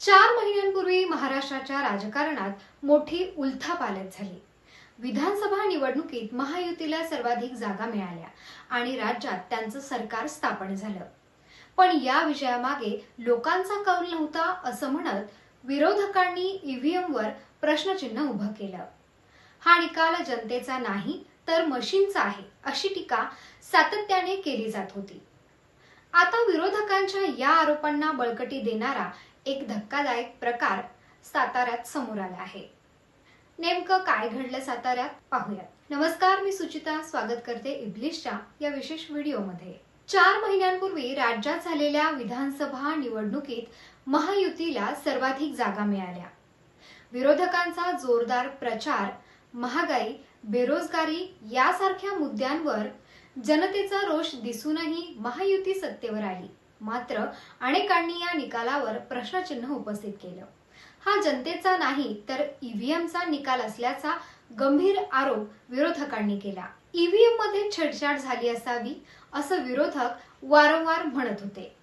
चार महिन्यांपूर्वी महाराष्ट्राच्या राजकारणात मोठी उलथापालट झाली. विधानसभा निवडणुकीत महायुतीला सर्वाधिक जागा मिळाल्या आणि राज्यात त्यांचं सरकार स्थापन झालं. पण या विजयामागे लोकांचा कौल नव्हता असं म्हणत विरोधकांनी ईव्हीएमवर प्रश्नचिन्ह उभं केलं. हा निकाल जनतेचा नाही तर मशीनचा आहे अशी टीका सातत्याने केली जात होती. आता विरोधकांच्या या आरोपांना बळकटी देणारा एक धक्कादायक प्रकार साताऱ्यात समोर आला आहे. नेमकं काय घडलं साताऱ्यात? पाहूयात. नमस्कार मी सुचिता. स्वागत करते इब्लिशच्या या विशेष व्हिडिओमध्ये. चार महिन्यांपूर्वी राज्यात झालेल्या विधानसभा निवडणुकीत महायुतीला सर्वाधिक जागा मिळाल्या. विरोधकांचा जोरदार प्रचार महागाई बेरोजगारी यासारख्या मुद्द्यांवर जनतेचा रोष दिसूनही महायुती सत्तेवर आली. मात्र अनेकांनी या निकालावर प्रश्नचिन्ह उपस्थित केलं. हा जनतेचा नाही तर ईव्हीएमचा निकाल असल्याचा गंभीर आरोप विरोधकांनी केला. ईव्हीएममध्ये छेडछाड झाली असावी असं विरोधक वारंवार म्हणत होते.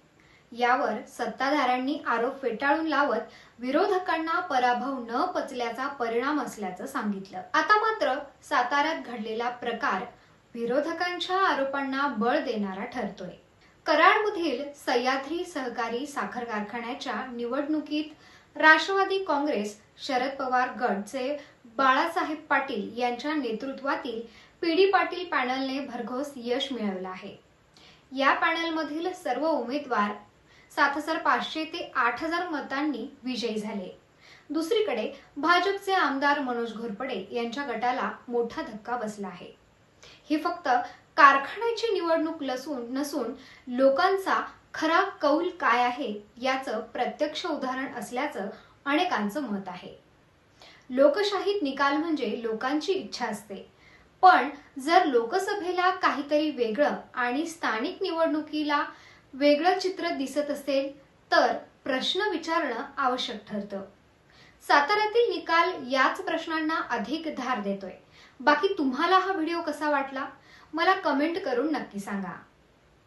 यावर सत्ताधाऱ्यांनी आरोप फेटाळून लावत विरोधकांना पराभव न पचल्याचा परिणाम असल्याचं सांगितलं. आता मात्र साताऱ्यात घडलेला प्रकार विरोधकांच्या आरोपांना बळ देणारा ठरतोय. कराडमधील सह्याद्री सहकारी साखर कारखान्याच्या निवडणुकीत राष्ट्रवादी काँग्रेस शरद पवार गटचे बाळासाहेब पाटील यांच्या नेतृत्वातील पीडी पाटील पॅनलने भरघोस यश मिळवलं आहे. या पॅनलमधील सर्व उमेदवार सात हजार पाचशे ते आठ हजार मतांनी विजयी झाले. दुसरीकडे भाजपचे आमदार मनोज घोरपडे यांच्या गटाला मोठा धक्का बसला आहे. ही फक्त कारखान्याची निवडणूक लसून नसून लोकांचा खरा कौल काय आहे याचं प्रत्यक्ष उदाहरण असल्याचं अनेकांचं मत आहे. लोकशाहीत निकाल म्हणजे लोकांची इच्छा असते. पण जर लोकसभेला काहीतरी वेगळं आणि स्थानिक निवडणुकीला वेगळं चित्र दिसत असेल तर प्रश्न विचारणं आवश्यक ठरतं. साताऱ्यातील निकाल याच प्रश्नांना अधिक धार देतोय. बाकी तुम्हाला हा व्हिडिओ कसा वाटला मला कमेंट करून नक्की सांगा.